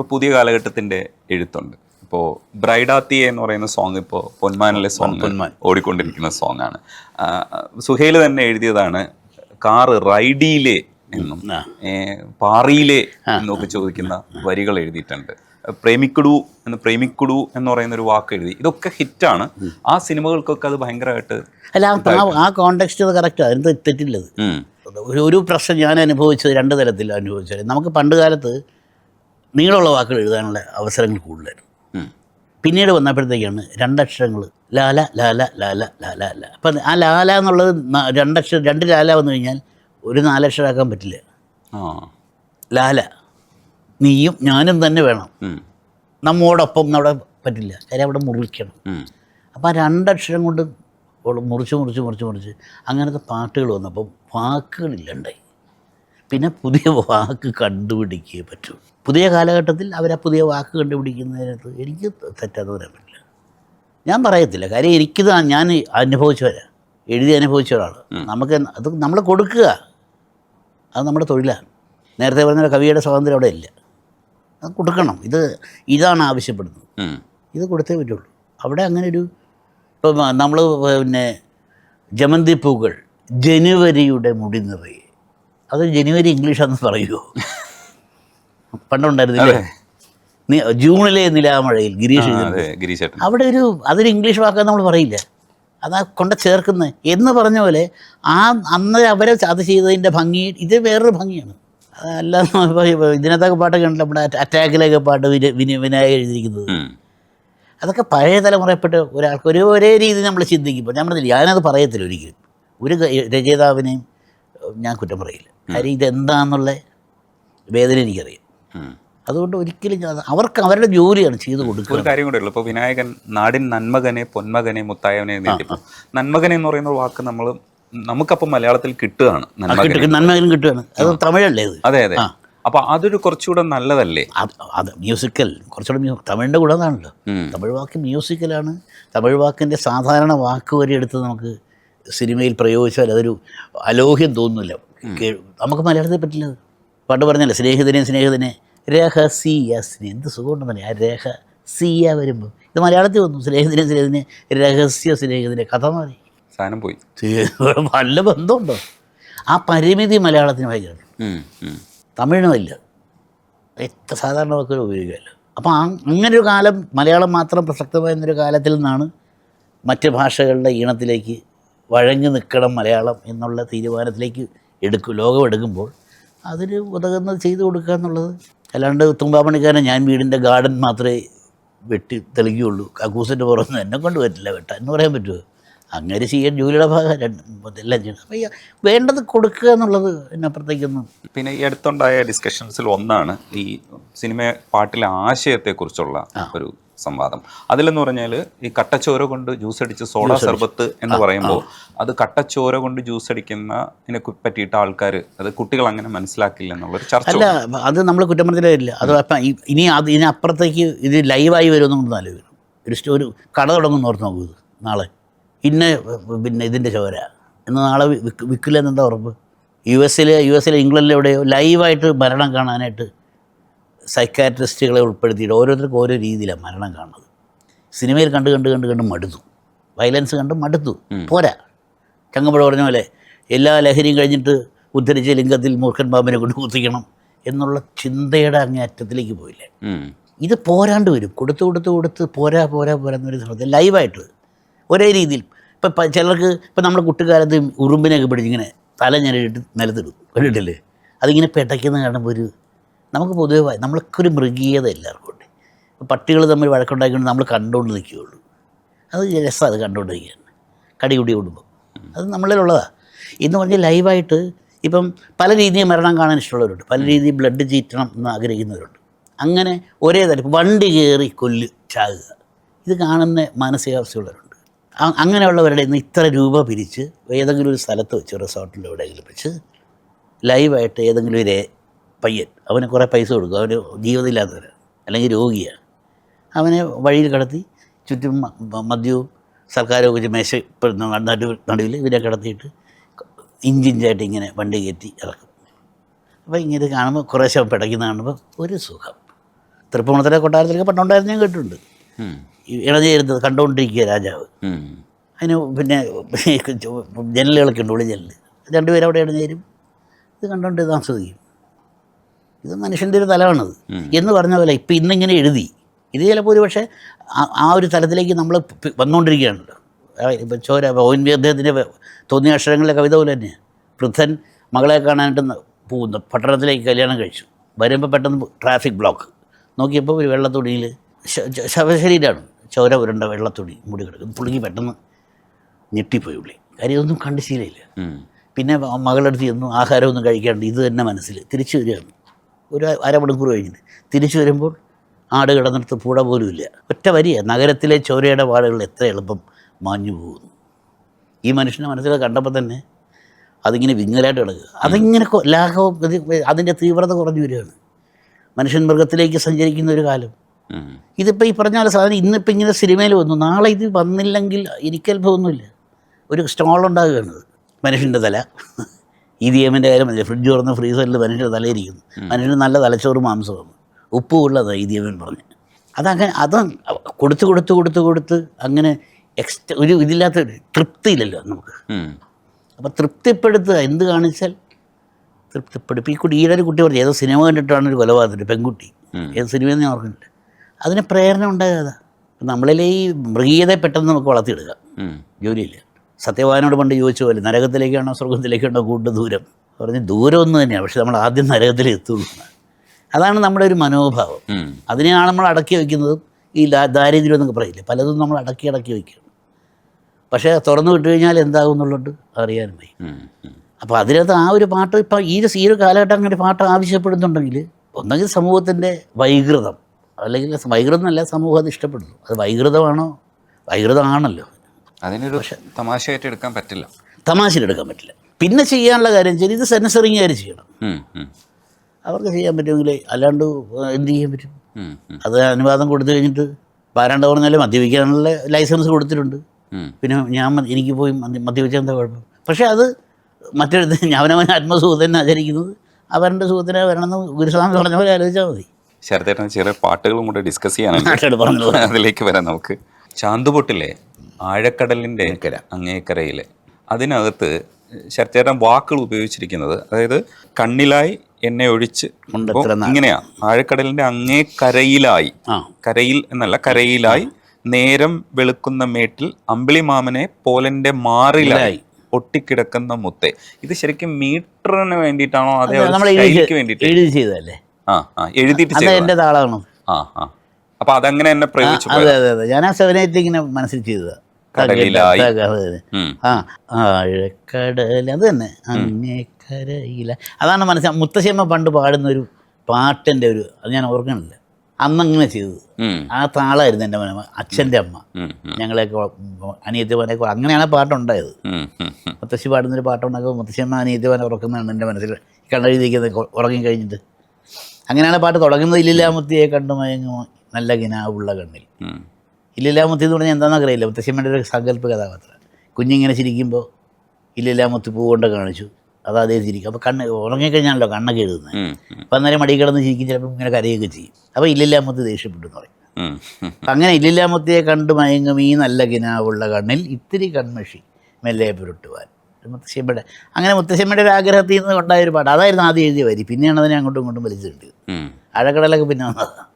ഇപ്പോൾ പുതിയ കാലഘട്ടത്തിന്റെ എഴുത്തുണ്ട്. ഇപ്പോൾ ബ്രൈഡാത്തിയെ എന്ന് പറയുന്ന സോങ് ഇപ്പോൾ പൊന്മാനിലെ സോങ് പൊന്മാൻ. ഓടിക്കൊണ്ടിരിക്കുന്ന സോങ് ആണ്. സുഹേൽ സുഹേൽ തന്നെ എഴുതിയതാണ് കാറ് റൈഡിയിലെ എന്നും പാറിയിലെ എന്നൊക്കെ ചോദിക്കുന്ന വരികൾ എഴുതിയിട്ടുണ്ട്. പ്രേമിക്കുടു എന്ന് പ്രേമിക്കുടു എന്ന് പറയുന്ന ഒരു വാക്ക് എഴുതി. ഇതൊക്കെ ഹിറ്റാണ് ആ സിനിമകൾക്കൊക്കെ അത് ഭയങ്കരമായിട്ട് അല്ല ആ- കോണ്ടെക്സ്റ്റ് അത് കറക്റ്റ് അതിന് തെറ്റില്ലത്. ഒരു ഒരു പ്രശ്നം ഞാൻ അനുഭവിച്ചത് രണ്ട് തരത്തിൽ അനുഭവിച്ചത്. നമുക്ക് പണ്ട് കാലത്ത് നീളമുള്ള വാക്കുകൾ എഴുതാനുള്ള അവസരങ്ങൾ കൂടുതലായിരുന്നു. പിന്നീട് വന്നപ്പോഴത്തേക്കാണ് രണ്ടക്ഷരങ്ങൾ ലാല ലാല ലാല ലാല ല അപ്പം ആ ലാല എന്നുള്ളത് രണ്ടക്ഷരം രണ്ട് ലാല വന്നു കഴിഞ്ഞാൽ ഒരു നാലക്ഷരമാക്കാൻ പറ്റില്ല. ലാല നീയും ഞാനും തന്നെ വേണം. നമ്മോടൊപ്പം അവിടെ പറ്റില്ല. കാര്യം അവിടെ മുറിക്കണം. അപ്പോൾ ആ രണ്ടക്ഷരം കൊണ്ട് മുറിച്ച് മുറിച്ച് മുറിച്ച് മുറിച്ച് അങ്ങനത്തെ പാട്ടുകൾ വന്നപ്പം വാക്കുകളില്ലണ്ടായി പിന്നെ പുതിയ വാക്ക് കണ്ടുപിടിക്കുകയേ പറ്റൂ. പുതിയ കാലഘട്ടത്തിൽ അവർ ആ പുതിയ വാക്ക് കണ്ടുപിടിക്കുന്നതിനകത്ത് എനിക്ക് തെറ്റാന്ന് പറയാൻ പറ്റില്ല. ഞാൻ പറയത്തില്ല. കാര്യം എനിക്കിത് ഞാൻ അനുഭവിച്ചവരാ. എഴുതി അനുഭവിച്ച ഒരാൾ നമുക്ക് അത് നമ്മൾ കൊടുക്കുക. അത് നമ്മുടെ തൊഴിലാണ്. നേരത്തെ പറഞ്ഞ കവിയുടെ സ്വാതന്ത്ര്യം അവിടെ ഇല്ല. അത് കൊടുക്കണം. ഇത് ഇതാണ് ആവശ്യപ്പെടുന്നത്. ഇത് കൊടുത്തേ പറ്റുള്ളൂ. അവിടെ അങ്ങനെ ഒരു ഇപ്പം നമ്മൾ പിന്നെ ജമന്തി പൂക്കൾ ജനുവരിയുടെ മുടി നിറയെ. അത് ജനുവരി ഇംഗ്ലീഷാന്ന് പറയുമോ പണ്ടുണ്ടായിരുന്നില്ലേ? ജൂണിലെ നിലാമഴയിൽ ഗിരീഷ് ഗിരീഷ് അവിടെ ഒരു അതൊരു ഇംഗ്ലീഷ് വാക്കാന്ന് നമ്മൾ പറയില്ല? അതാ കൊണ്ട് ചേർക്കുന്നത് എന്ന് പറഞ്ഞ പോലെ ആ അന്ന് അവരെ അത് ചെയ്തതിന്റെ ഭംഗി ഇത് വേറൊരു ഭംഗിയാണ്. അല്ല ഇപ്പോൾ ഇതിനകത്തൊക്കെ പാട്ടൊക്കെ ഉണ്ടല്ലോ നമ്മുടെ അറ്റാക്കിലൊക്കെ പാട്ട് വിനി വിന വിനായക എഴുതിയിരിക്കുന്നത്. അതൊക്കെ പഴയ തലമുറയപ്പെട്ട് ഒരാൾക്ക് ഒരു ഒരേ രീതി നമ്മൾ ചിന്തിക്കുമ്പോൾ ഞാൻ പറഞ്ഞില്ല ഞാനത് പറയത്തില്ല ഒരിക്കലും. ഒരു രചയിതാവിനെയും ഞാൻ കുറ്റം പറയില്ല. കാര്യം ഇതെന്താന്നുള്ള വേദന എനിക്കറിയാം. അതുകൊണ്ട് ഒരിക്കലും ഞാൻ അവർക്ക് അവരുടെ ജോലിയാണ് ചെയ്തു കൊടുക്കുക ഒരു കാര്യം കൂടെ ഉള്ളു. ഇപ്പോൾ വിനായകൻ നാടിൻ നന്മകനെ പൊന്മകനെ മുത്തായവനെ എഴുതിയപ്പോൾ നന്മകനെ എന്ന് പറയുന്ന വാക്ക് നമ്മൾ നമുക്കപ്പം മലയാളത്തിൽ കിട്ടുകയാണ്. നന്മകനും കിട്ടുകയാണ്. അത് തമിഴല്ലേ ഇത് അതെ അതെ. അപ്പോൾ അപ്പൊ അതൊരു കുറച്ചുകൂടെ നല്ലതല്ലേ? അത് മ്യൂസിക്കൽ കുറച്ചുകൂടെ തമിഴിന്റെ കൂടെ അതാണല്ലോ തമിഴ് വാക്ക് മ്യൂസിക്കലാണ്. തമിഴ് വാക്കിന്റെ സാധാരണ വാക്ക് വരെ എടുത്ത് നമുക്ക് സിനിമയിൽ പ്രയോഗിച്ചാൽ അതൊരു അലോഹ്യം തോന്നുന്നില്ല നമുക്ക് മലയാളത്തിൽ പറ്റില്ല. പണ്ട് പറഞ്ഞല്ലോ സ്നേഹിതനെ സ്നേഹിതനെ. രഹസ്യ സ്നേഹം എന്ത് സുഖമുണ്ടെന്നല്ലേ ആ രഹസ്യ വരുമ്പോൾ ഇത് മലയാളത്തിൽ വന്നു. സ്നേഹിതനെ സ്നേഹിതനെ രഹസ്യ സ്നേഹിതനെ. കഥ മാറി സാധനം പോയി. നല്ല ബന്ധമുണ്ടോ? ആ പരിമിതി മലയാളത്തിന് ഭയങ്കര. തമിഴിനുമില്ല എത്ര സാധാരണ വാക്കുകൾ ഉപയോഗിക്കുമല്ല. അപ്പോൾ ആ അങ്ങനെ ഒരു കാലം മലയാളം മാത്രം പ്രസക്തമായിരുന്നൊരു കാലത്തിൽ നിന്നാണ് മറ്റ് ഭാഷകളുടെ ഈണത്തിലേക്ക് വഴങ്ങി നിൽക്കണം മലയാളം എന്നുള്ള തീരുമാനത്തിലേക്ക് എടുക്കും ലോകം എടുക്കുമ്പോൾ അതിന് ഉതകുന്നത് ചെയ്തു കൊടുക്കുക എന്നുള്ളത്. അല്ലാണ്ട് തുമ്പാമണിക്കാരൻ ഞാൻ വീടിന്റെ ഗാർഡൻ മാത്രമേ വെട്ടി തെളിക്കുകയുള്ളൂ. കക്കൂസിന്റെ പുറത്ത് എന്നെ കൊണ്ട് പറ്റില്ല വെട്ടാൻ. എന്ന് പറയാൻ പറ്റുമോ? അങ്ങനെ ചെയ്യാൻ ജോലിയുടെ ഭാഗം രണ്ട് എല്ലാം ചെയ്യണം. അപ്പം വേണ്ടത് കൊടുക്കുക എന്നുള്ളത് എന്നപ്പുറത്തേക്കൊന്നും. പിന്നെ ഈ അടുത്തുണ്ടായ ഡിസ്കഷൻസിൽ ഒന്നാണ് ഈ സിനിമ പാട്ടിലെ ആശയത്തെക്കുറിച്ചുള്ള ഒരു സംവാദം. അതിലെന്ന് പറഞ്ഞാൽ ഈ കട്ടച്ചോര കൊണ്ട് ജ്യൂസ് അടിച്ച് സോഡ സർബത്ത് എന്ന് പറയുമ്പോൾ അത് കട്ടച്ചോര കൊണ്ട് ജ്യൂസ് അടിക്കുന്ന ഇതിനെ പറ്റിയിട്ട് ആൾക്കാർ അത് കുട്ടികൾ അങ്ങനെ മനസ്സിലാക്കില്ല എന്നുള്ളൊരു ചർച്ച അല്ല അത് നമ്മൾ കുറ്റം പറഞ്ഞില്ല അത് ഇനി അത് ഇതിനപ്പുറത്തേക്ക് ഇത് ലൈവായി വരുമെന്നും വരും ഒരു ഒരു കട തുടങ്ങും ഓർത്ത് നോക്കൂ ഇത് നാളെ. ഇന്ന പിന്നെ ഇതിന്റെ ചോര. എന്ന് നാളെ വിൽക്കില്ല വിക്കില്ലെന്ന് എന്താ ഉറപ്പ്? യു എസിലെ യു എസിലെ ഇംഗ്ലണ്ടിലെവിടെയോ ലൈവായിട്ട് മരണം കാണാനായിട്ട് സൈക്കാട്രിസ്റ്റുകളെ ഉൾപ്പെടുത്തിയിട്ട് ഓരോരുത്തർക്കും ഓരോ രീതിയിലാണ് മരണം കാണുന്നത്. സിനിമയിൽ കണ്ട് കണ്ട് കണ്ട് കണ്ട് മടുത്തു. വയലൻസ് കണ്ട് മടുത്തു. പോരാ. ചങ്ങമ്പഴ പറഞ്ഞ പോലെ എല്ലാ ലഹരിയും കഴിഞ്ഞിട്ട് ഉദ്ധരിച്ച ലിംഗത്തിൽ മൂർഖൻ പാമ്പിനെ കൊണ്ട് കുത്തിക്കണം എന്നുള്ള ചിന്തയുടെ അങ്ങേയറ്റത്തിലേക്ക് പോയില്ലേ? ഇത് പോരാണ്ട് വരും. കൊടുത്ത് കൊടുത്ത് കൊടുത്ത് പോരാ പോരാ പോരാ എന്നൊരു സമയത്ത് ലൈവായിട്ട് ഒരേ രീതിയിൽ ഇപ്പം ചിലർക്ക് ഇപ്പം നമ്മുടെ കുട്ടിക്കാലത്ത് ഉറുമ്പിനെയൊക്കെ പിടിച്ചിങ്ങനെ തല ഞാനിട്ട് നിലത്തിടും. കണ്ടിട്ടില്ലേ? അതിങ്ങനെ പെട്ടയ്ക്കുന്ന കാണുമ്പോൾ ഒരു നമുക്ക് പൊതുവെ നമ്മൾക്കൊരു മൃഗീയത എല്ലാവർക്കും ഉണ്ട് പട്ടികൾ തമ്മിൽ വഴക്കുണ്ടാക്കിക്കൊണ്ട് നമ്മൾ കണ്ടുകൊണ്ട് നിൽക്കുകയുള്ളൂ. അത് രസം അത് കണ്ടുകൊണ്ടിരിക്കുകയാണ് കടി കൂടി കൂടുമ്പോൾ അത് നമ്മളിലുള്ളതാണ് എന്ന് പറഞ്ഞാൽ ലൈവായിട്ട് ഇപ്പം പല രീതിയിൽ മരണം കാണാൻ ഇഷ്ടമുള്ളവരുണ്ട്. പല രീതിയിൽ ബ്ലഡ് ചീറ്റണം എന്ന് ആഗ്രഹിക്കുന്നവരുണ്ട്. അങ്ങനെ ഒരേ തരം വണ്ടി കയറി കൊല്ല് ചാകുക. ഇത് കാണുന്ന മാനസികാവസ്ഥയുള്ളവരുണ്ട്. അങ്ങനെയുള്ളവരുടെ ഇന്ന് ഇത്ര രൂപ പിരിച്ച് ഏതെങ്കിലും ഒരു സ്ഥലത്ത് വെച്ച് റിസോർട്ടിൽ എവിടെയെങ്കിലും വെച്ച് ലൈവായിട്ട് ഏതെങ്കിലും ഒരു പയ്യൻ. അവന് കുറേ പൈസ കൊടുക്കും. അവന് ജീവിതമില്ലാത്തവരാണ് അല്ലെങ്കിൽ രോഗിയാണ്. അവനെ വഴിയിൽ കടത്തി ചുറ്റും മദ്യവും സർക്കാരും വെച്ച് മേശ നടുവിൽ നടു നടുവിൽ ഇവരെ കിടത്തിയിട്ട് ഇഞ്ചിഞ്ചായിട്ട് ഇങ്ങനെ വണ്ടി കയറ്റി ഇറക്കും. അപ്പോൾ ഇങ്ങനെ കാണുമ്പോൾ കുറേശ്ശെ പിടയ്ക്കുന്ന കാണുമ്പോൾ ഒരു സുഖം. തൃപ്പൂണത്തിലെ കൊട്ടാരത്തിലൊക്കെ പണ്ടുണ്ടായിരുന്നു ഞാൻ കേട്ടിട്ടുണ്ട്. ഇണചേരുന്നത് കണ്ടുകൊണ്ടിരിക്കുക രാജാവ്. അതിന് പിന്നെ ജനലുകളൊക്കെ ഉണ്ട് ഉള്ളി ജനൽ. രണ്ടുപേരും അവിടെ ഇണചേരും ഇത് കണ്ടുകൊണ്ട് ഇത് ആസ്വദിക്കും. ഇത് മനുഷ്യന്റെ ഒരു തലമാണത് എന്ന് പറഞ്ഞ പോലെ ഇപ്പം ഇന്നിങ്ങനെ എഴുതി. ഇത് ചിലപ്പോൾ ഒരു പക്ഷേ ആ- ഒരു തലത്തിലേക്ക് നമ്മൾ വന്നുകൊണ്ടിരിക്കുകയാണല്ലോ. ഇപ്പം ചോര ഓൻ വി അദ്ദേഹത്തിന്റെ തോന്നിയ അക്ഷരങ്ങളിലെ കവിത പോലെ തന്നെ. വൃദ്ധൻ മകളെ കാണാനായിട്ട് പോകുന്നു. പട്ടണത്തിലേക്ക് കല്യാണം കഴിച്ചു. വരുമ്പോൾ പെട്ടെന്ന് ട്രാഫിക് ബ്ലോക്ക്. നോക്കിയപ്പോൾ ഒരു വെള്ളത്തുണിയിൽ ശവശരീരമാണ്. ചോര ഉരുണ്ട വെള്ളത്തുണി മുടി കിടക്കുന്നു. പുള്ളിക്ക് പെട്ടെന്ന് ഞെട്ടിപ്പോയി പുള്ളി. കാര്യം ഇതൊന്നും കണ്ട് ശീലമില്ല. പിന്നെ മകളടുത്ത് ചെന്നു ആഹാരമൊന്നും കഴിക്കാണ്ട് ഇത് തന്നെ മനസ്സിൽ തിരിച്ചു വരികയാണ്. ഒരു അരമണിക്കൂർ കഴിഞ്ഞ്. തിരിച്ചു വരുമ്പോൾ ആട് കിടന്നിടത്ത് പൂട പോലുമില്ല. ഒറ്റ വരിയ. നഗരത്തിലെ ചോരയുടെ പാടുകൾ എത്ര എളുപ്പം മാഞ്ഞു പോകുന്നു. ഈ മനുഷ്യനെ മനസ്സിൽ കണ്ടപ്പോൾ തന്നെ അതിങ്ങനെ വിങ്ങലായിട്ട് കിടക്കുക. അതിങ്ങനെ ലാഘവം അതിന്റെ തീവ്രത കുറഞ്ഞു വരികയാണ്. മനുഷ്യൻ മൃഗത്തിലേക്ക് സഞ്ചരിക്കുന്ന ഒരു കാലം. ഇതിപ്പോൾ ഈ പറഞ്ഞ സാധനം ഇന്നിപ്പോൾ ഇങ്ങനെ സിനിമയിൽ വന്നു. നാളെ ഇത് വന്നില്ലെങ്കിൽ എനിക്കൽഭമൊന്നുമില്ല ഒരു സ്റ്റോൾ ഉണ്ടാകുകയാണ്. മനുഷ്യന്റെ തല. ഈ കാര്യം മതി ഫ്രിഡ്ജ് തുറന്ന് ഫ്രീസറിൽ മനുഷ്യന്റെ തലയിരിക്കുന്നു. മനുഷ്യന് നല്ല തലച്ചോറ് മാംസമാണ് ഉപ്പുള്ളതാണ് ഈ എമ്മിൻ പറഞ്ഞ്. അതങ്ങനെ അത് കൊടുത്ത് കൊടുത്ത് കൊടുത്ത് കൊടുത്ത് അങ്ങനെ എക്സ്റ്റ ഒരു ഇതില്ലാത്ത തൃപ്തി തൃപ്തിയില്ലല്ലോ നമുക്ക്. അപ്പോൾ തൃപ്തിപ്പെടുത്തുക. എന്ത് കാണിച്ചാൽ തൃപ്തിപ്പെടുത്തി ഈ കുട്ടി ഈയൊരു കുട്ടി പറഞ്ഞു ഏതോ സിനിമ കണ്ടിട്ടാണ് ഒരു കൊലപാതകം പെൺകുട്ടി. ഏത് സിനിമയെന്ന് ഞാൻ ഓർക്കുന്നില്ല. അതിന് പ്രേരണ ഉണ്ടാകാതെ നമ്മളിലെ ഈ മൃഗീയതയെ പെട്ടെന്ന് നമുക്ക് വളർത്തിയെടുക്കാം. ജോലിയില്ല. സത്യവാനോട് പണ്ട് ചോദിച്ചു പോലെ നരകത്തിലേക്കാണോ സ്വർഗത്തിലേക്കാണോ കൂടുതൽ ദൂരം? പറഞ്ഞ് ദൂരം ഒന്ന് തന്നെയാണ് പക്ഷെ നമ്മൾ ആദ്യം നരകത്തിലേ എത്തുന്നു അതാണ് നമ്മുടെ ഒരു മനോഭാവം. അതിനെയാണ് നമ്മൾ അടക്കി വയ്ക്കുന്നതും. ഈ ദാരിദ്ര്യം എന്നൊക്കെ പറയില്ലേ. പലതും നമ്മൾ അടക്കി അടക്കി വയ്ക്കുകയാണ് പക്ഷേ തുറന്നു വിട്ടു കഴിഞ്ഞാൽ എന്താകും എന്നുള്ളത് അറിയാനും വയ്യ. അപ്പോൾ അതിനകത്ത് ആ ഒരു പാട്ട് ഇപ്പം ഈ ഒരു ഈ ഒരു കാലഘട്ടം അങ്ങനെ പാട്ട് ആവശ്യപ്പെടുന്നുണ്ടെങ്കിൽ ഒന്നെങ്കിൽ സമൂഹത്തിന്റെ വൈകൃതം അല്ലെങ്കിൽ വൈകൃതം അല്ല സമൂഹം അത് ഇഷ്ടപ്പെടുന്നു. അത് വൈകൃതമാണോ? വൈകൃതമാണല്ലോ. അതിനൊരു തമാശയായിട്ട് എടുക്കാൻ പറ്റില്ല. തമാശയിലെടുക്കാൻ പറ്റില്ല. പിന്നെ ചെയ്യാനുള്ള കാര്യം വെച്ചാൽ ഇത് സെൻസറിങ് കാര്യം ചെയ്യണം. അവർക്ക് ചെയ്യാൻ പറ്റുമെങ്കിൽ അല്ലാണ്ട് എന്ത് ചെയ്യാൻ പറ്റും. അത് അനുവാദം കൊടുത്തു കഴിഞ്ഞിട്ട് പാരാണ്ട് പറഞ്ഞാൽ മദ്യപിക്കാനുള്ള ലൈസൻസ് കൊടുത്തിട്ടുണ്ട്. പിന്നെ ഞാൻ എനിക്ക് പോയി മദ്യ- മദ്യപിച്ചാൽ എന്താ കുഴപ്പം? പക്ഷേ അത് മറ്റൊരു അവനവൻ ആത്മസുഖത്തിനെ ആചരിക്കുന്നത് അവരുടെ സുഖത്തിനെ വരണമെന്ന് ഗുരുസ്വാമി പറഞ്ഞ പോലെ ആലോചിച്ചാൽ മതി. ശരത്തേട്ടൻ ചെറിയ പാട്ടുകളും കൂടെ ഡിസ്കസ് ചെയ്യാനാണ് അതിലേക്ക് വരാം നമുക്ക്. ചാന്തുപൊട്ടിലെ ആഴക്കടലിന്റെ അങ്ങേക്കരയിലെ. അതിനകത്ത് ശരത്തേട്ടൻ വാക്കുകൾ ഉപയോഗിച്ചിരിക്കുന്നത് അതായത് കണ്ണിലായി എന്നെ ഒഴിച്ച് ഇങ്ങനെയാ. ആഴക്കടലിന്റെ അങ്ങേ കരയിലായി കരയിൽ എന്നല്ല കരയിലായി നേരം വെളുക്കുന്ന മേട്ടിൽ അമ്പിളിമാമനെ പോലന്റെ മാറിലായി ഒട്ടിക്കിടക്കുന്ന മുത്തെ. ഇത് ശരിക്കും മീറ്ററിന് വേണ്ടിയിട്ടാണോ അതേ വേണ്ടിയിട്ട്? ആ ആ എഴുതിയിട്ട്. ആ ആ. അപ്പൊ അതങ്ങനെ എന്നെ പ്രയോഗിച്ചു അതെ അതെ അതെ. ഞാൻ ആ സെവനേറ്റ് ഇങ്ങനെ മനസ്സിൽ ചെയ്തതാ. കടലിലായി. ആ ആഴക്കടൽ അത് തന്നെ. അങ്ങേക്കരയില അതാണ് മനസ്സിലാ മുത്തശ്ശിയമ്മ പണ്ട് പാടുന്ന ഒരു പാട്ടിന്റെ ഒരു അത് ഞാൻ ഓർക്കണില്ല. അന്നങ്ങനെ ചെയ്തത്. ആ താളായിരുന്നു എന്റെ മനമ അച്ഛന്റെ അമ്മ. ഞങ്ങളെയൊക്കെ അനിയത്തിമാനെയൊക്കെ അങ്ങനെയാണ് പാട്ടുണ്ടായത്. മുത്തശ്ശി പാടുന്നൊരു പാട്ടുണ്ടാക്കുമ്പോൾ മുത്തശ്ശിയമ്മ അനിയത്തിമാനെ ഉറക്കുന്നതാണ് എന്റെ മനസ്സിൽ കണ്ണെഴുതിക്കുന്നത് ഉറങ്ങി കഴിഞ്ഞിട്ട് അങ്ങനെയാണ് പാട്ട് തുടങ്ങുന്നത് ഇല്ലില്ലാമുത്തിയെ കണ്ടു മയങ്ങുമോ? നല്ല ഗിനാവുള്ള കണ്ണിൽ. ഇല്ലില്ലാമുത്തി എന്ന് പറഞ്ഞാൽ എന്താണെന്ന് അറിയില്ല മുത്തശ്ശമ്മയുടെ ഒരു സങ്കല്പ കഥാപാത്രം. കുഞ്ഞിങ്ങനെ ചിരിക്കുമ്പോൾ ഇല്ലില്ലാമുത്തി പൂ കൊണ്ട് കാണിച്ചു. അത് അതേ ചിരിക്കും. അപ്പോൾ കണ്ണ് ഉറങ്ങിക്കഴിഞ്ഞാണല്ലോ കണ്ണൊക്കെ എഴുതുന്നത്. അപ്പം അന്നേരം മടി കിടന്ന് ചിരിക്കും. ചിലപ്പോൾ ഇങ്ങനെ കരയൊക്കെ ചെയ്യും. അപ്പോൾ ഇല്ലില്ലാമുത്തി ദേഷ്യപ്പെട്ടു എന്ന് പറയും. അങ്ങനെ ഇല്ലില്ലാമുത്തിയെ കണ്ട് മയങ്ങും ഈ നല്ല കിനാവുള്ള കണ്ണിൽ ഇത്തിരി കൺമഷി മെല്ലെ പുരുട്ടുവാൻ. മുത്തശ്ശമ്മയുടെ അങ്ങനെ മുത്തശ്ശമ്മയുടെ ഒരു ആഗ്രഹത്തിൽ നിന്ന് ഉണ്ടായ ഒരു പാട്ട്. അതായിരുന്നു ആദ്യം എഴുതിയ വരി. പിന്നെയാണ് അതിനെ അങ്ങോട്ടും ഇങ്ങോട്ടും വലിച്ചിട്ടുണ്ട്. അഴകടലൊക്കെ അഴക്കടലൊക്കെ പിന്നെ വന്നതാണ്